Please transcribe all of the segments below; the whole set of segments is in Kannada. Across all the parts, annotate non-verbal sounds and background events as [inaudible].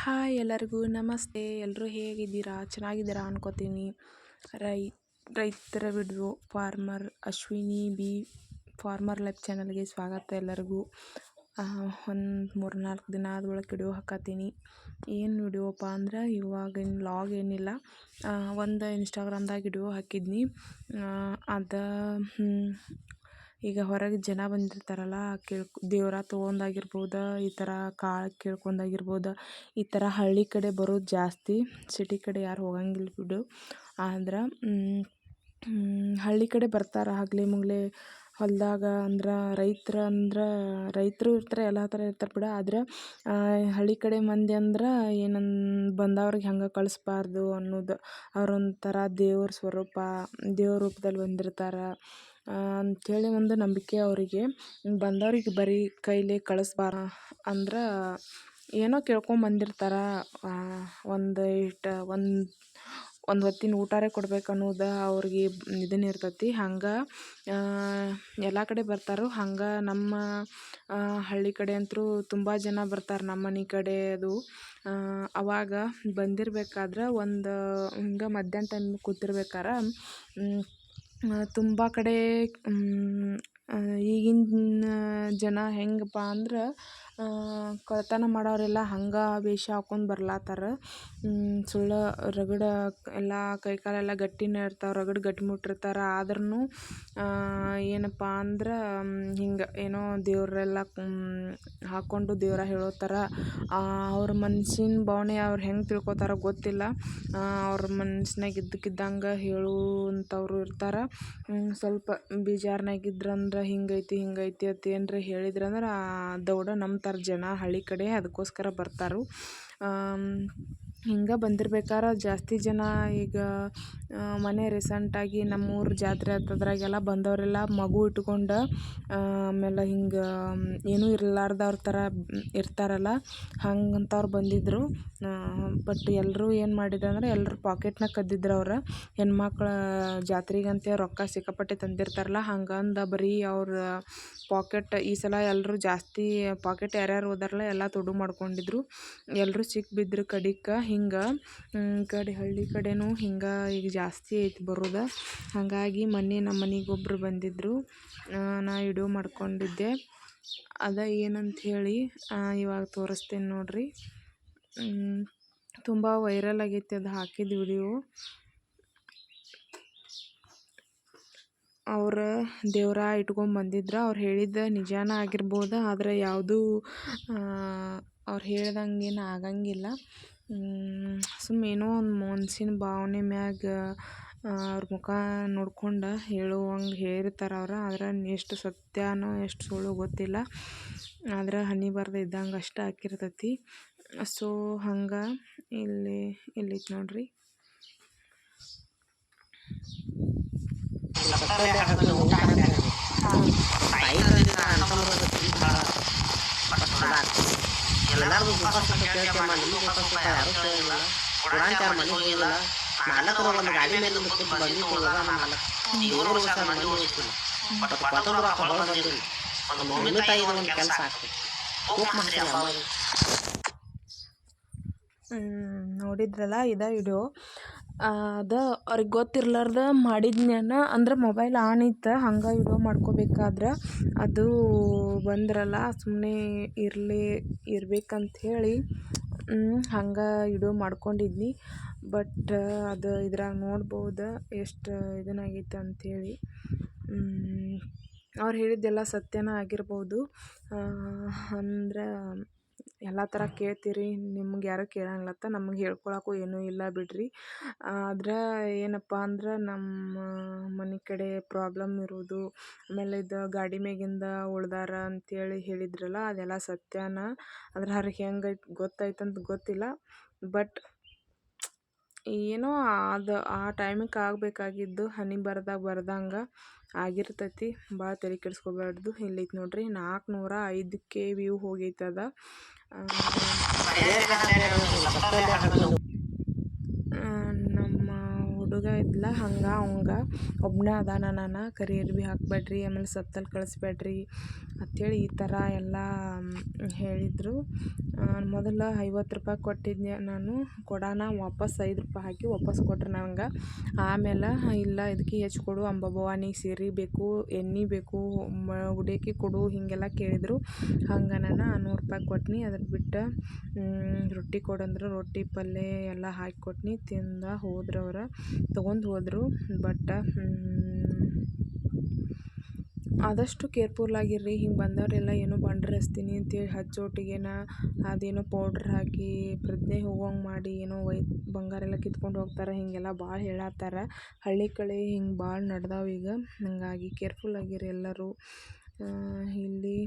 ಹಾಯ್ ಎಲ್ಲರಿಗೂ, ನಮಸ್ತೆ. ಎಲ್ಲರೂ ಹೇಗಿದ್ದೀರಾ? ಚೆನ್ನಾಗಿದ್ದೀರಾ ಅನ್ಕೋತೀನಿ. ರೈ, ರೈತರ video farmer Ashwini B farmer life ಚಾನಲ್ಗೆ ಸ್ವಾಗತ ಎಲ್ಲರಿಗೂ. ಒಂದು ಮೂರು ನಾಲ್ಕು ದಿನ ಆದ ಒಳಗೆ ವಿಡಿಯೋ ಹಾಕತ್ತೀನಿ ಏನು ವಿಡಿಯೋಪ್ಪ ಅಂದ್ರೆ ಇವಾಗಿನ ಲಾಗ್ ಏನಿಲ್ಲ. ಒಂದು ಇನ್ಸ್ಟಾಗ್ರಾಮ್ದಾಗ ವಿಡಿಯೋ ಹಾಕಿದ್ನಿ. ಅದು ಈಗ ಹೊರಗೆ ಜನ ಬಂದಿರ್ತಾರಲ್ಲ, ಕೇಳ್ಕೊ, ದೇವ್ರ ತೊಗೊಂಡಾಗಿರ್ಬೋದು ಈ ಥರ ಕಾಳು ಕೇಳ್ಕೊಂಡಾಗಿರ್ಬೋದು, ಈ ಥರ ಹಳ್ಳಿ ಕಡೆ ಬರೋದು ಜಾಸ್ತಿ ಸಿಟಿ ಕಡೆ ಯಾರು ಹೋಗಂಗಿಲ್ಲ ಬಿಡು. ಆದ್ರೆ ಹಳ್ಳಿ ಕಡೆ ಬರ್ತಾರೆ ಹಗಲಿ ಮುಗ್ಲಿ ಹೊಲದಾಗ ಅಂದ್ರೆ ರೈತರು ಅಂದ್ರೆ, ರೈತರು ಇರ್ತಾರೆ, ಎಲ್ಲ ಥರ ಇರ್ತಾರೆ ಬಿಡು. ಆದ್ರೆ ಹಳ್ಳಿ ಕಡೆ ಮಂದಿ ಅಂದ್ರೆ ಏನನ್ ಬಂದವ್ರಿಗೆ ಹೆಂಗೆ ಕಳಿಸ್ಬಾರ್ದು ಅನ್ನೋದು, ಅವ್ರೊಂಥರ ದೇವ್ರ ಸ್ವರೂಪ, ದೇವ್ರ ರೂಪ್ದಲ್ಲಿ ಬಂದಿರ್ತಾರೆ. ಅಂಥೇಳಿ ಒಂದು ನಂಬಿಕೆ ಅವರಿಗೆ. ಬಂದವ್ರಿಗೆ ಬರೀ ಕೈಲಿ ಕಳಿಸ್ಬಾರ ಅಂದ್ರೆ ಏನೋ ಕೇಳ್ಕೊಂಬಂದಿರ್ತಾರೆ ಒಂದು ಇಷ್ಟು ಒಂದು ಒಂದು ಹೊತ್ತಿನ ಊಟಾರೆ ಕೊಡ್ಬೇಕು ಅನ್ನೋದು ಅವ್ರಿಗೆ ಇದನ್ನ ಇರ್ತೈತಿ. ಹಂಗೆ ಎಲ್ಲ ಕಡೆ ಬರ್ತಾರೋ. ಹಂಗೆ ನಮ್ಮ ಹಳ್ಳಿ ಕಡೆ ಅಂತೂ ತುಂಬ ಜನ ಬರ್ತಾರೆ ನಮ್ಮ ಮನೆ ಕಡೆ ಅದು. ಅವಾಗ ಬಂದಿರ್ಬೇಕಾದ್ರೆ ಒಂದು, ಹಿಂಗೆ ಮಧ್ಯಾಹ್ನ ಟೈಮ್ ಕೂತಿರ್ಬೇಕಾರೆ ತುಂಬ ಕಡೆ ಈಗಿನ ಜನ ಹೆಂಗಪ್ಪ ಅಂದ್ರೆ ಕಳ್ಳತನ ಮಾಡೋರೆಲ್ಲ ಹಂಗೆ ವೇಷ ಹಾಕೊಂಡು ಬರ್ಲಾತ್ತಾರ ಸುಳ್ಳು ರಗಡ ಎಲ್ಲ ಕೈ ಕಾಲೆಲ್ಲ ಗಟ್ಟಿನೇ ಇರ್ತಾವೆ ರಗಡ ಗಟ್ಟಿ ಮುಟ್ಟಿರ್ತಾರೆ. ಆದ್ರೂ ಏನಪ್ಪ ಅಂದ್ರೆ ಹಿಂಗೆ ಏನೋ ದೇವರೆಲ್ಲ ಹಾಕ್ಕೊಂಡು ದೇವ್ರ ಹೇಳೋ ಥರ ಅವ್ರ ಮನ್ಸಿನ ಭಾವನೆ ಅವ್ರು ಹೆಂಗೆ ತಿಳ್ಕೊತಾರೋ ಗೊತ್ತಿಲ್ಲ. ಅವ್ರ ಮನ್ಸಿನಾಗ ಇದ್ದಕ್ಕಿದ್ದಂಗೆ ಹೇಳುವಂಥವ್ರು ಇರ್ತಾರೆ. ಸ್ವಲ್ಪ ಬೇಜಾರ್ನಾಗಿದ್ರಂದ್ರೆ ಹಿಂಗೈತಿ ಹಿಂಗೈತಿ ಅಂತ ಏನರ ಹೇಳಿದ್ರಂದ್ರೆ ದೌಡ ನಂಬ್ತಾರೆ ಜನ ಹಳ್ಳಿ ಕಡೆ ಅದಕ್ಕೋಸ್ಕರ ಬರ್ತಾರೆ. ಹಿಂಗೆ ಬಂದಿರ್ಬೇಕಾರೆ ಜಾಸ್ತಿ ಜನ ಈಗ ಮೊನ್ನೆ ರೀಸೆಂಟಾಗಿ ನಮ್ಮೂರ ಜಾತ್ರೆ ಆತದ್ರಾಗೆಲ್ಲ ಬಂದವರೆಲ್ಲ ಮಗು ಇಟ್ಕೊಂಡು ಆಮೇಲೆ ಹಿಂಗೆ ಏನೂ ಇರ್ಲಾರ್ದವ್ರ ಥರ ಇರ್ತಾರಲ್ಲ, ಹಂಗಂತವ್ರು ಬಂದಿದ್ದರು ಬಟ್ ಎಲ್ಲರೂ ಏನು ಮಾಡಿದ್ರು ಅಂದ್ರೆ ಎಲ್ಲರ ಪಾಕೆಟ್ನಾಗ ಕದ್ದಿದ್ರು ಅವ್ರು. ಹೆಣ್ಮಕ್ಳು ಜಾತ್ರೆಗಂತೆ ರೊಕ್ಕ ಸಿಕ್ಕಾಪಟ್ಟೆ ತಂದಿರ್ತಾರಲ್ಲ, ಹಂಗಂದು ಬರೀ ಅವ್ರ ಪಾಕೆಟ್ ಈ ಸಲ ಎಲ್ಲರೂ ಜಾಸ್ತಿ ಪಾಕೆಟ್ ಯಾರ್ಯಾರು ಹೋದಾರಲ್ಲ ಎಲ್ಲ ತುಡು ಮಾಡ್ಕೊಂಡಿದ್ರು. ಎಲ್ಲರೂ ಸಿಕ್ಕಿಬಿದ್ರು ಕಡಿಗೆ ಹಿಂಗೆ ಕಡೆ ಹಳ್ಳಿ ಕಡೆನೂ ಹಿಂಗೆ ಈಗ ಜಾಸ್ತಿ ಐತಿ ಬರೋದು. ಹಾಗಾಗಿ ಮೊನ್ನೆ ನಮ್ಮ ಮನೆಗೆ ಒಬ್ಬರು ಬಂದಿದ್ದರು ನಾ ವಿಡಿಯೋ ಮಾಡ್ಕೊಂಡಿದ್ದೆ. ಅದ ಏನಂತ ಹೇಳಿ ಇವಾಗ ತೋರಿಸ್ತೇನೆ ನೋಡಿರಿ. ತುಂಬ ವೈರಲ್ ಆಗೈತಿ ಅದು ಹಾಕಿದ ವಿಡಿಯೋ ಅವ್ರ ದೇವ್ರ ಇಟ್ಕೊಂಡ್ ಬಂದಿದ್ರು. ಅವ್ರು ಹೇಳಿದ್ದು ನಿಜಾನ ಆಗಿರ್ಬೋದು, ಆದರೆ ಯಾವುದೂ ಅವ್ರು ಹೇಳ್ದಂಗೇನು ಆಗಂಗಿಲ್ಲ. ಸುಮ್ಮನೆ ಏನೋ ಒಂದು ಮನ್ಸಿನ ಭಾವನೆ ಮ್ಯಾಗ ಅವ್ರ ಮುಖ ನೋಡ್ಕೊಂಡು ಹೇಳುವಂಗೆ ಹೇಳಿರ್ತಾರೆ ಅವ್ರು. ಆದ್ರೆ ಎಷ್ಟು ಸತ್ಯನೋ ಎಷ್ಟು ಸುಳ್ಳು ಗೊತ್ತಿಲ್ಲ. ಆದ್ರೆ ಹನಿ ಬರ್ದು ಇದ್ದಂಗೆ ಅಷ್ಟೇ ಹಾಕಿರ್ತತಿ. ಸೊ, ಹಂಗೆ ಇಲ್ಲಿ ಇಲ್ಲಿತ್ತು ನೋಡಿರಿ. ಎಲ್ಲರಿಗೂ ಉಪವಾಸ ಒಂದು ಗಾಡಿ ಮೇಲೆ ಬಂದು ವರ್ಷ ತಾಯಿ ಒಂದು ಕೆಲಸ ಆಗ್ತದೆ ಹೋಗಿ ನೋಡಿದ್ರಲ್ಲ ಇದೆ ವಿಡಿಯೋ ಅದು ಅವ್ರಿಗೆ ಗೊತ್ತಿರ್ಲಾರ್ದ ಮಾಡಿದ್ನ್ಯಾನ? ಅಂದ್ರೆ ಮೊಬೈಲ್ ಆನ್ ಇತ್ತು, ಹಂಗೆ ವಿಡಿಯೋ ಮಾಡ್ಕೋಬೇಕಾದ್ರೆ ಅದು ಬಂದ್ರಲ್ಲ ಸುಮ್ಮನೆ ಇರಲಿ ಇರ್ಬೇಕಂತ ಹೇಳಿ ಹಂಗೆ ವಿಡಿಯೋ ಮಾಡ್ಕೊಂಡಿದ್ನಿ. ಬಟ್ ಅದು ಇದ್ರಾಗ ನೋಡ್ಬೋದು ಎಷ್ಟು ಇದನ್ನಾಗೈತೆ ಅಂಥೇಳಿ ಅವ್ರು ಹೇಳಿದ್ದೆಲ್ಲ ಸತ್ಯನೇ ಆಗಿರ್ಬೋದು. ಅಂದ್ರೆ ಎಲ್ಲ ಥರ ಕೇಳ್ತೀರಿ ನಿಮ್ಗೆ ಯಾರೂ ಕೇಳಂಗಿಲ್ಲತ್ತ ನಮ್ಗೆ ಹೇಳ್ಕೊಳಕ್ಕೂ ಏನೂ ಇಲ್ಲ ಬಿಡಿರಿ. ಆದ್ರೆ ಏನಪ್ಪ ಅಂದ್ರೆ ನಮ್ಮ ಮನೆ ಕಡೆ ಪ್ರಾಬ್ಲಮ್ ಇರೋದು ಆಮೇಲೆ ಇದು ಗಾಡಿ ಮ್ಯಾಗಿಂದ ಉಳ್ದಾರ ಅಂತೇಳಿ ಹೇಳಿದ್ರಲ್ಲ ಅದೆಲ್ಲ ಸತ್ಯನ. ಆದ್ರೆ ಅವ್ರಿಗೆ ಹೆಂಗೆ ಗೊತ್ತಾಯ್ತಂತ ಗೊತ್ತಿಲ್ಲ. ಬಟ್ ಏನೋ ಅದು ಆ ಟೈಮಿಗೆ ಆಗಬೇಕಾಗಿದ್ದು ಹನಿ ಬರ್ದಾಗ ಬರ್ದಂಗೆ ಆಗಿರ್ತೈತಿ. ಭಾಳ ತಲೆ ಕೆಡಿಸ್ಕೋಬಾರ್ದು ಇಲ್ಲೈತೆ ನೋಡಿರಿ ನಾಲ್ಕುನೂರ ಐದು ಕೆ ವ್ಯೂ ಹೋಗೈತದ ನಮ್ಮ ಹುಡುಗ ಇದ್ಲ ಹಂಗೆ ಅವಂಗ ಒಬ್ಬನೇ ಅದಾನ ನಾನು ಕರಿಯರ್ ಭೀ ಹಾಕಬೇಡ್ರಿ ಆಮೇಲೆ ಸತ್ತಲ್ಲಿ ಕಳಿಸ್ಬೇಡ್ರಿ. ಅಂಥೇಳಿ ಈ ಥರ ಎಲ್ಲ ಹೇಳಿದರು. ಮೊದಲು ಐವತ್ತು ರೂಪಾಯಿ ಕೊಟ್ಟಿದ್ದೆ ನಾನು. ಕೊಡೋಣ ವಾಪಸ್ ಐದು ರೂಪಾಯಿ ಹಾಕಿ ವಾಪಸ್ ಕೊಟ್ರು ನಂಗೆ. ಆಮೇಲೆ, ಇಲ್ಲ, ಇದಕ್ಕೆ ಹೆಚ್ಚು ಕೊಡು, ಅಂಬಾಭವಾನಿಗೆ ಸೀರೆ ಬೇಕು, ಎಣ್ಣೆ ಬೇಕು ಉಡೇಕಿ ಕೊಡು, ಹೀಗೆಲ್ಲ ಕೇಳಿದರು. ಹಂಗೆ ನಾನು ನೂರು ರೂಪಾಯಿ ಕೊಟ್ನಿ. ಅದ್ರ ಬಿಟ್ಟು ರೊಟ್ಟಿ ಕೊಡಂದ್ರೆ. ರೊಟ್ಟಿ ಪಲ್ಯ ಎಲ್ಲ ಹಾಕಿ ಕೊಟ್ನಿ. ತಿಂದ ಹೋದ್ರು ಅವ್ರು. ತೊಗೊಂಡು ಹೋದರು. ಬಟ್ ಆದಷ್ಟು ಕೇರ್ಫುಲ್ ಆಗಿರ್ರಿ ಹಿಂಗೆ ಬಂದವರೆಲ್ಲ ಏನೋ ಬಂಡ್ರ ಹಚ್ತೀನಿ ಅಂತೇಳಿ ಹಚ್ಚೋಟಿಗೆನ ಅದೇನೋ ಪೌಡ್ರ್ ಹಾಕಿ ಪ್ರಜ್ಞೆ ಹೋಗೋಂಗೆ ಮಾಡಿ ಏನೋ ಬಂಗಾರ ಎಲ್ಲ ಕಿತ್ಕೊಂಡು ಹೋಗ್ತಾರೆ, ಹೀಗೆಲ್ಲ ಭಾಳ ಹೇಳತ್ತಾರ. ಹಳ್ಳಿ ಕಡೆ ಹಿಂಗೆ ಭಾಳ ನಡ್ದಾವೆ ಈಗ. ಹಾಗಾಗಿ ಕೇರ್ಫುಲ್ ಆಗಿರಿ ಎಲ್ಲರೂ ಇಲ್ಲಿ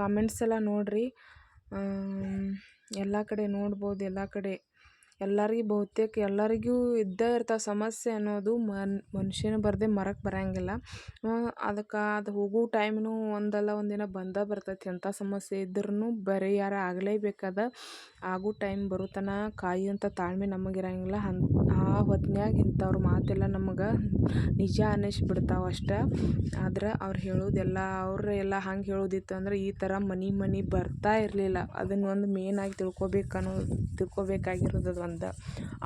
ಕಾಮೆಂಟ್ಸ್ ಎಲ್ಲ ನೋಡಿರಿ. ಎಲ್ಲ ಕಡೆ ನೋಡ್ಬೋದು, ಎಲ್ಲ ಕಡೆ ಎಲ್ಲರಿಗೆ ಬಹುತೇಕ ಎಲ್ಲರಿಗೂ ಇದ್ದೇ ಇರ್ತಾವೆ ಸಮಸ್ಯೆ ಅನ್ನೋದು ಮನ್, ಮನುಷ್ಯನ ಬರದೆ ಮರಕ್ಕೆ ಬರಂಗಿಲ್ಲ. ಅದಕ್ಕೆ ಅದು ಹೋಗೋ ಟೈಮ್ನು ಒಂದಲ್ಲ ಒಂದಿನ ಬಂದೇ ಬರ್ತೈತಿ ಎಂಥ ಸಮಸ್ಯೆ ಇದ್ರೂ ಪರಿಹಾರ ಆಗಲೇಬೇಕಾದ ಆಗೋ ಟೈಮ್ ಬರೋ ತನಕ ಕಾಯುವಂಥ ತಾಳ್ಮೆ ನಮಗೆ ಇರಂಗಿಲ್ಲ ಹನ್ ಆ ಹೊತ್ನ್ಯಾಗ ಇಂಥವ್ರ ಮಾತೆಲ್ಲ ನಮಗೆ ನಿಜ ಅನ್ನಿಸ್ಬಿಡ್ತಾವೆ ಅಷ್ಟೆ. ಆದ್ರೆ ಅವ್ರು ಹೇಳೋದೆಲ್ಲ, ಅವ್ರು ಎಲ್ಲ ಹಂಗೆ ಹೇಳೋದಿತ್ತು ಅಂದ್ರೆ ಈ ಥರ ಮನೆ ಮನೆ ಬರ್ತಾ ಇರಲಿಲ್ಲ. ಅದನ್ನು ಒಂದು ಮೇನಾಗಿ ತಿಳ್ಕೊಬೇಕು ಅನ್ನೋದು ತಿಳ್ಕೊಬೇಕಾಗಿರೋದು ಒಂದು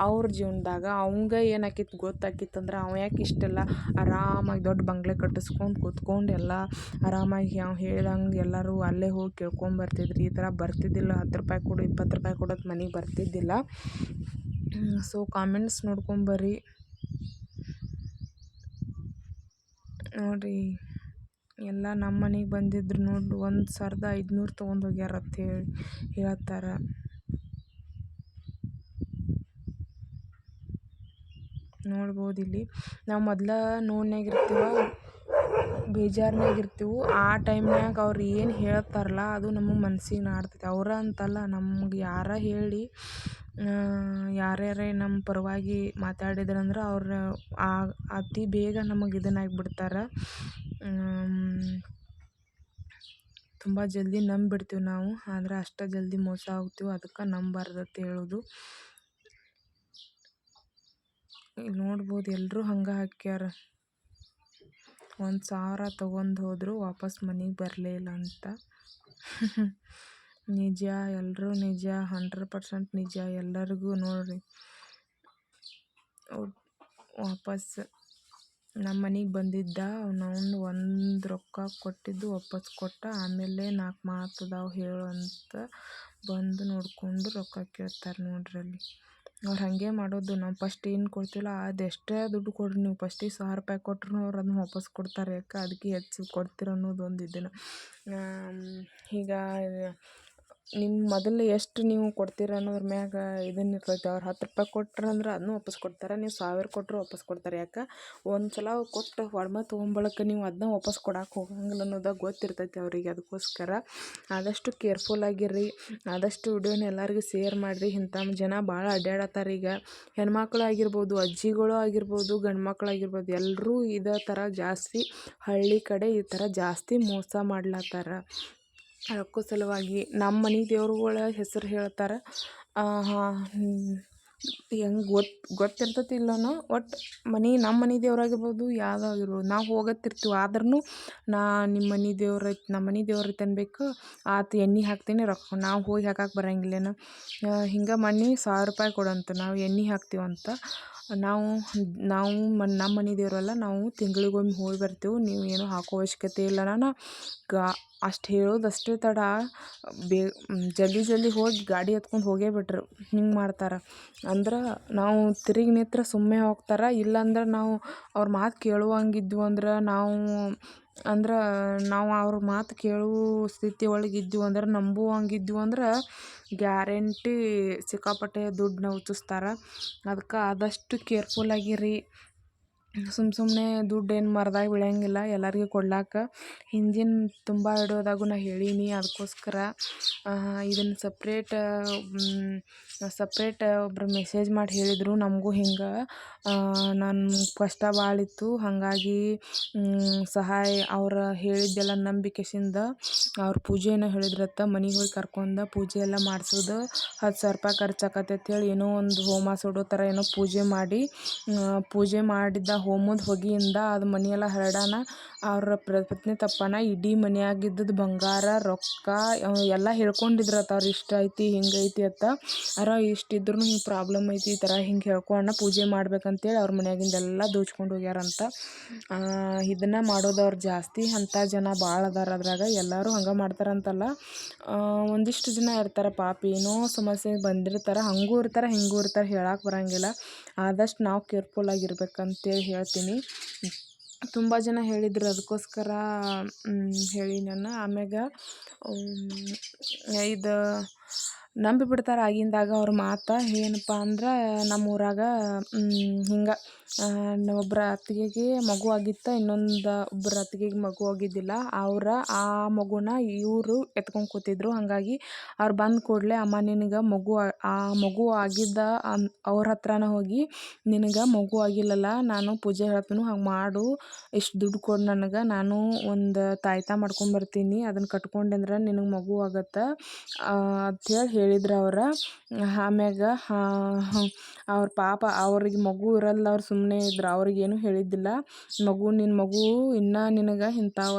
ಅವ್ರ ಜೀವನದಾಗ ಅವಂಗ ಏನಾಕಿತ್ತು ಗೊತ್ತಾಕಿತ್ತು ಅಂದ್ರೆ ಅವ ಯಾಕೆ ಇಷ್ಟೆಲ್ಲ ಆರಾಮಾಗಿ ದೊಡ್ಡ ಬಂಗ್ಲೆ ಕಟ್ಟಿಸ್ಕೊಂಡು ಕೂತ್ಕೊಂಡು ಎಲ್ಲ ಆರಾಮಾಗಿ ಅವ ಹೇಳ್ದಂಗೆ ಎಲ್ಲರೂ ಅಲ್ಲೇ ಹೋಗಿ ಕೇಳ್ಕೊಂಬರ್ತಿದ್ರು ಈ ಥರ ಬರ್ತಿದ್ದಿಲ್ಲ, ಹತ್ತು ರೂಪಾಯಿ ಕೊಡು, ಇಪ್ಪತ್ತು ರೂಪಾಯಿ ಕೊಡೋದು ಮನೆಗೆ ಬರ್ತಿದ್ದಿಲ್ಲ. ಸೊ ಕಾಮೆಂಟ್ಸ್ ನೋಡ್ಕೊಂಬರ್ರಿ ನೋಡಿರಿ, ಎಲ್ಲ ನಮ್ಮ ಮನೆಗೆ ಬಂದಿದ್ರು ನೋಡಿ, ಒಂದು ಸಾವಿರದ ಐದುನೂರು ತೊಗೊಂಡು ಹೋಗ್ಯಾರ ಅಂತ ಹೇಳಿ, ಹೇಳ್ತಾರ. ನೋಡ್ಬೋದು ಇಲ್ಲಿ ನಾವು ಮೊದ್ಲು ನೋನ್ಯಾಗ ಇರ್ತೀವಿ ಬೇಜಾರ್ನಾಗ ಇರ್ತೀವಿ ಆ ಟೈಮ್ನ್ಯಾಗ ಅವ್ರು ಏನು ಹೇಳ್ತಾರಲ್ಲ, ಅದು ನಮಗೆ ಮನಸ್ಸಿಗೆ ನಾಡ್ತೈತೆ. ಅವ್ರು ಅಂತಲ್ಲ, ನಮ್ಗೆ ಯಾರ ಹೇಳಿ ಯಾರ್ಯಾರೇ ನಮ್ಮ ಪರವಾಗಿ ಮಾತಾಡಿದ್ರಂದ್ರೆ ಅವ್ರು ಅತಿ ಬೇಗ ನಮಗೆ ಇದನ್ನಾಗ್ಬಿಡ್ತಾರೆ. ತುಂಬ ಜಲ್ದಿ ನಂಬಿಬಿಡ್ತೀವಿ ನಾವು. ಆದ್ರೆ ಅಷ್ಟು ಜಲ್ದಿ ಮೋಸ ಹೋಗ್ತೀವಿ ಅದಕ್ಕೆ ನಂಬಬಾರ್ದು ಅಂತ ಹೇಳೋದು. ಇಲ್ಲಿ ನೋಡ್ಬೋದು ಎಲ್ಲರೂ ಹಂಗೆ ಹಾಕ್ಯಾರ. ಒಂದು ಸಾವಿರ ತೊಗೊಂಡು ಹೋದರು, ವಾಪಸ್ ಮನೆಗೆ ಬರಲೇ ಇಲ್ಲ ಅಂತ. [laughs] ನಿಜ ಎಲ್ಲರೂ ನಿಜ, ಹಂಡ್ರೆಡ್ ಪರ್ಸೆಂಟ್ ನಿಜ, ಎಲ್ಲರಿಗೂ ನೋಡಿರಿ. ವಾಪಸ್ ನಮ್ಮ ಮನೆಗೆ ಬಂದಿದ್ದ ಅವ್ನವ್ನು ಒಂದು ರೊಕ್ಕ ಕೊಟ್ಟಿದ್ದು ವಾಪಸ್ ಕೊಟ್ಟ, ಆಮೇಲೆ ನಾಲ್ಕು ಮಾತು ಅದಾವೆ ಹೇಳು ಅಂತ ಬಂದು ನೋಡಿಕೊಂಡು ರೊಕ್ಕ ಕೇಳ್ತಾರೆ ನೋಡ್ರಿ ಅಲ್ಲಿ. ಅವ್ರು ಹಾಗೆ ಮಾಡೋದು. ನಾವು ಪಸ್ಟ್ ಏನು ಕೊಡ್ತಿಲ್ಲ ಅದು ದುಡ್ಡು ಕೊಡಿರಿ ನೀವು ಪಸ್ಟಿಗೆ ಸಾವಿರ ರೂಪಾಯಿ ಕೊಟ್ರೂ ಅವ್ರು ಅದನ್ನ ವಾಪಸ್ ಕೊಡ್ತಾರೆ. ಯಾಕೆ? ಅದಕ್ಕೆ ಹೆಚ್ಚು ಕೊಡ್ತೀರ ಅನ್ನೋದು ಒಂದು ಇದನ್ನು ಈಗ ನಿಮ್ಮ ಮೊದಲು ಎಷ್ಟು ನೀವು ಕೊಡ್ತೀರ ಅನ್ನೋದ್ರ ಮ್ಯಾಗ ಇದನ್ನ ಇರ್ತೈತೆ. ಅವ್ರು ಹತ್ತು ರೂಪಾಯಿ ಕೊಟ್ರಂದ್ರೆ ಅದನ್ನೂ ವಾಪಸ್ ಕೊಡ್ತಾರೆ, ನೀವು ಸಾವಿರ ಕೊಟ್ಟರು ವಾಪಸ್ ಕೊಡ್ತಾರೆ. ಯಾಕೆ? ಒಂದು ಸಲ ಕೊಟ್ಟು ಒಡಮೆ ತೊಗೊಂಬಳಕ ನೀವು ಅದನ್ನ ವಾಪಸ್ ಕೊಡಕ್ಕೆ ಹೋಗಂಗಿಲ್ಲ ಅನ್ನೋದು ಗೊತ್ತಿರ್ತೈತಿ ಅವರಿಗೆ ಅದಕ್ಕೋಸ್ಕರ ಆದಷ್ಟು ಕೇರ್ಫುಲ್ ಆಗಿರ್ರಿ, ಆದಷ್ಟು ವಿಡಿಯೋನ ಎಲ್ಲರಿಗೂ ಶೇರ್ ಮಾಡಿರಿ. ಇಂಥ ಜನ ಭಾಳ ಅಡ್ಡಾಡತ್ತಾರ ಈಗ. ಹೆಣ್ಮಕ್ಳು ಆಗಿರ್ಬೋದು, ಅಜ್ಜಿಗಳು ಆಗಿರ್ಬೋದು ಗಂಡು ಮಕ್ಳು ಆಗಿರ್ಬೋದು ಎಲ್ಲರೂ ಇದೇ ಥರ ಜಾಸ್ತಿ, ಹಳ್ಳಿ ಕಡೆ ಈ ಥರ ಜಾಸ್ತಿ ಮೋಸ ಮಾಡ್ಲತ್ತಾರ. ರೊಕ್ಕದ ಸಲುವಾಗಿ ನಮ್ಮ ಮನೆ ದೇವ್ರುಗಳ ಹೆಸರು ಹೇಳ್ತಾರೆ. ಹೆಂಗೆ ಗೊತ್ತು ಗೊತ್ತಿರ್ತೈತಿ ಇಲ್ಲನೋ ಒಟ್ಟು ಮನೆ ನಮ್ಮ ಮನೆ ದೇವರಾಗಿರ್ಬೋದು, ಯಾವುದಾಗಿರ್ಬೋದು. ನಾವು ಹೋಗತ್ತಿರ್ತೀವಿ ಆದ್ರೂ ನಾ ನಿಮ್ಮ ಮನೆ ದೇವ್ರು ನಮ್ಮ ಮನೆ ದೇವ್ರು ಐತಿ ಅನ್ಬೇಕು. ಆತು ಎಣ್ಣೆ ಹಾಕ್ತೀನಿ ರೊಕ್ಕ. ನಾವು ಹೋಗಿ ಹಾಕಕ್ಕೆ ಬರಂಗಿಲ್ಲೇನು. ಹಿಂಗೆ ಮನೆ ಸಾವಿರ ರೂಪಾಯಿ ಕೊಡಂತ ನಾವು ಎಣ್ಣೆ ಹಾಕ್ತೀವಂತ ನಾವು ನಾವು ಮನ್, ನಮ್ಮ ಮನೆ ದೇವರಲ್ಲ, ನಾವು ತಿಂಗಳಿಗೊಮ್ಮೆ ಹೋಗಿ ಬರ್ತೀವಿ. ನೀವು ಏನೂ ಹಾಕೋ ಅವಶ್ಯಕತೆ ಇಲ್ಲ. ನಾನು ಗಾ ಅಷ್ಟು ಹೇಳೋದಷ್ಟೇ ತಡ. ಬೇ ಜಲ್ದಿ ಜಲ್ದಿ ಹೋಗಿ ಗಾಡಿ ಎತ್ಕೊಂಡು ಹೋಗೇ ಬಿಟ್ರು. ಹಿಂಗೆ ಮಾಡ್ತಾರೆ. ಅಂದ್ರೆ ನಾವು ತಿರುಗಿ ನಿಂತ್ರೆ ಸುಮ್ಮನೆ ಹೋಗ್ತಾರೆ. ಇಲ್ಲಾಂದ್ರೆ ನಾವು ಅವ್ರ ಮಾತು ಕೇಳುವಂಗಿದ್ವು ಅಂದ್ರೆ ನಾವು ಅಂದ್ರೆ ನಾವು ಅವ್ರ ಮಾತು ಕೇಳುವ ಸ್ಥಿತಿ ಒಳಗೆ ಇದ್ವು ಅಂದ್ರೆ ನಂಬುವಂಗಿದ್ವು ಅಂದ್ರೆ ಗ್ಯಾರಂಟಿ ಸಿಕ್ಕಾಪಟ್ಟೆ ದುಡ್ಡು ಹುಚ್ಚಿಸ್ತಾರೆ ಅದಕ್ಕೆ ಆದಷ್ಟು ಕೇರ್ಫುಲ್ ಆಗಿರಿ. ಸುಮ್ಮ ಸುಮ್ಮನೆ ದುಡ್ಡು ಏನು ಮರದಾಗ ಬೀಳಂಗಿಲ್ಲ, ಎಲ್ಲರಿಗೂ ಕೊಡ್ಲಾಕ. ಹಿಂದಿನ ತುಂಬ ವಿಡಿಯೋದಾಗೂ ನಾ ಹೇಳೀನಿ ಅದಕ್ಕೋಸ್ಕರ ಇದನ್ನು ಸಪ್ರೇಟ್ ಸಪ್ರೇಟ್ ಒಬ್ರು ಮೆಸೇಜ್ ಮಾಡಿ ಹೇಳಿದರು ನಮಗೂ ಹಿಂಗೆ. ನನ್ನ ಕಷ್ಟ ಭಾಳ ಇತ್ತು. ಹಾಗಾಗಿ ಸಹಾಯ ಅವ್ರು ಹೇಳಿದ್ದೆಲ್ಲ ನಂಬಿಕೆಸಿಂದ ಅವ್ರ ಪೂಜೆನ ಹೇಳಿದ್ರತ್ತ. ಮನೆಗೆ ಹೋಗಿ ಕರ್ಕೊಂಡ ಪೂಜೆ ಎಲ್ಲ ಮಾಡಿಸೋದು. ಹತ್ತು ಸಾವಿರ ರೂಪಾಯಿ ಖರ್ಚಾಕತ್ತೈತೆ ಹೇಳಿ ಏನೋ ಒಂದು ಹೋಮ ಸುಡೋ ಥರ ಏನೋ ಪೂಜೆ ಮಾಡಿ ಪೂಜೆ ಮಾಡಿದ್ದ ಹೋಮದ ಹೊಗೆಯಿಂದ ಅದು ಮನೆಯೆಲ್ಲ ಹರಡಾನ. ಅವ್ರ ಪತ್ನಿ ತಪ್ಪನ. ಇಡೀ ಮನೆಯಾಗಿದ್ದದ್ದು ಬಂಗಾರ, ರೊಕ್ಕ ಎಲ್ಲ ಹೇಳ್ಕೊಂಡಿದ್ರತ್ತ ಅವ್ರು ಇಷ್ಟ ಐತಿ ಹಿಂಗೈತಿ ಅಂತ ಅರ ಇಷ್ಟು ಇದ್ರೂ ಹಿಂಗೆ ಪ್ರಾಬ್ಲಮ್ ಐತಿ ಈ ಥರ ಹಿಂಗೆ ಹೇಳ್ಕೊಂಡು ಪೂಜೆ ಮಾಡ್ಬೇಕಂತೇಳಿ ಅವ್ರ ಮನೆಯಾಗಿಂದೆಲ್ಲ ದೋಚ್ಕೊಂಡು ಹೋಗ್ಯಾರಂತ ಇದನ್ನು ಮಾಡೋದವ್ರು ಜಾಸ್ತಿ. ಅಂಥ ಜನ ಭಾಳ ಅದಾರ ಅದ್ರಾಗ. ಎಲ್ಲರೂ ಹಂಗೆ ಮಾಡ್ತಾರಂತಲ್ಲ ಒಂದಿಷ್ಟು ಜನ ಇರ್ತಾರೆ. ಪಾಪ ಏನೋ ಸಮಸ್ಯೆ ಬಂದಿರ್ತಾರೆ. ಹಂಗೂ ಇರ್ತಾರೆ, ಹಿಂಗೂ ಇರ್ತಾರೆ. ಹೇಳಕ್ಕೆ ಬರೋಂಗಿಲ್ಲ. ಆದಷ್ಟು ನಾವು ಕೇರ್ಫುಲ್ ಆಗಿರ್ಬೇಕಂತೇಳಿ ಹೇಳ್ತೀನಿ. ತುಂಬ ಜನ ಹೇಳಿದ್ರು ಅದಕ್ಕೋಸ್ಕರ ಹೇಳಿ ನಾನು. ಆಮ್ಯಾಗ ಇದು ನಂಬಿ ಬಿಡ್ತಾರೆ ಆಗಿಂದಾಗ ಅವ್ರ ಮಾತು ಏನಪ್ಪ ಅಂದ್ರೆ ನಮ್ಮ ಊರಾಗ ಹಿಂಗೆ ಒಬ್ಬರ ಅತ್ತಿಗೆಗೆ ಮಗು ಆಗಿತ್ತು, ಇನ್ನೊಂದು ಒಬ್ಬರ ಅತ್ತಿಗೆಗೆ ಮಗು ಆಗಿದ್ದಿಲ್ಲ. ಅವ್ರ, ಆ ಮಗುನ ಇವರು ಎತ್ಕೊಂಡು ಕೂತಿದ್ರು. ಹಾಗಾಗಿ ಅವ್ರು ಬಂದ ಕೂಡಲೇ, ಅಮ್ಮ, ನಿನಗೆ ಮಗು ಆ ಮಗು ಆಗಿದ್ದ ಅನ್, ಅವ್ರ ಹತ್ರನ ಹೋಗಿ, ನಿನಗೆ ಮಗು ಆಗಿಲ್ಲಲ್ಲ, ನಾನು ಪೂಜೆ ಹೇಳ್ತೀನಿ, ಹಂಗೆ ಮಾಡು. ಇಷ್ಟು ದುಡ್ಡು ಕೊಡು ನನಗೆ. ನಾನು ಒಂದು ತಾಯ್ತ ಮಾಡ್ಕೊಂಬರ್ತೀನಿ ಅದನ್ನು ಕಟ್ಕೊಂಡೆ ಅಂದ್ರೆ ನಿನಗೆ ಮಗು ಆಗತ್ತೆ. ಅಂಥೇಳಿ ಹೇಳಿದ್ರು ಅವ್ರು. ಆಮ್ಯಾಗ ಅವ್ರ ಪಾಪ ಅವ್ರಿಗೆ ಮಗು ಇರಲ್ಲ, ಅವ್ರು ಸುಮ್ಮನೆ ಇದ್ರು. ಅವ್ರಿಗೇನು ಹೇಳಿದ್ದಿಲ್ಲ. ಮಗು ನಿನ್ನ ಮಗು ಇನ್ನೂ ನಿನಗೆ ಇಂಥವ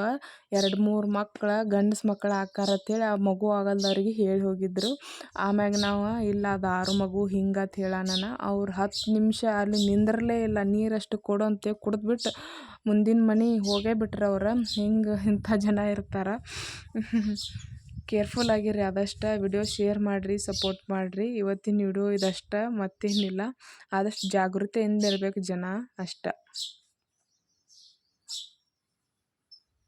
ಎರಡು ಮೂರು ಮಕ್ಳು, ಗಂಡಸು ಮಕ್ಳು ಆಕ್ಕಾರ ಅಂಥೇಳಿ ಆ ಮಗು ಆಗಲ್ದವ್ರಿಗೆ ಹೇಳಿ ಹೋಗಿದ್ರು. ಆಮ್ಯಾಗ ನಾವು, ಇಲ್ಲ, ಅದು ಆರು ಮಗು ಹಿಂಗೆ ಅಂತ ಹೇಳೋಣ ಅವ್ರು ಹತ್ತು ನಿಮಿಷ ಅಲ್ಲಿ ನಿಂದ್ರಲೇ ಇಲ್ಲ. ನೀರಷ್ಟು ಕೊಡು ಅಂತೇಳಿ ಕುಡಿದ್ಬಿಟ್ಟು ಮುಂದಿನ ಮನೆ ಹೋಗೇ ಬಿಟ್ರು ಅವ್ರು ಹಿಂಗೆ ಇಂಥ ಜನ ಇರ್ತಾರೆ. ಕೇರ್ಫುಲ್ ಆಗಿರಿ, ಆದಷ್ಟು ವಿಡಿಯೋ ಶೇರ್ ಮಾಡಿರಿ, ಸಪೋರ್ಟ್ ಮಾಡಿರಿ. ಇವತ್ತಿನ ವಿಡಿಯೋ ಇದಷ್ಟು ಮತ್ತೇನಿಲ್ಲ. ಆದಷ್ಟು ಜಾಗೃತೆಯಿಂದ ಇರಬೇಕು ಜನ ಅಷ್ಟೆ.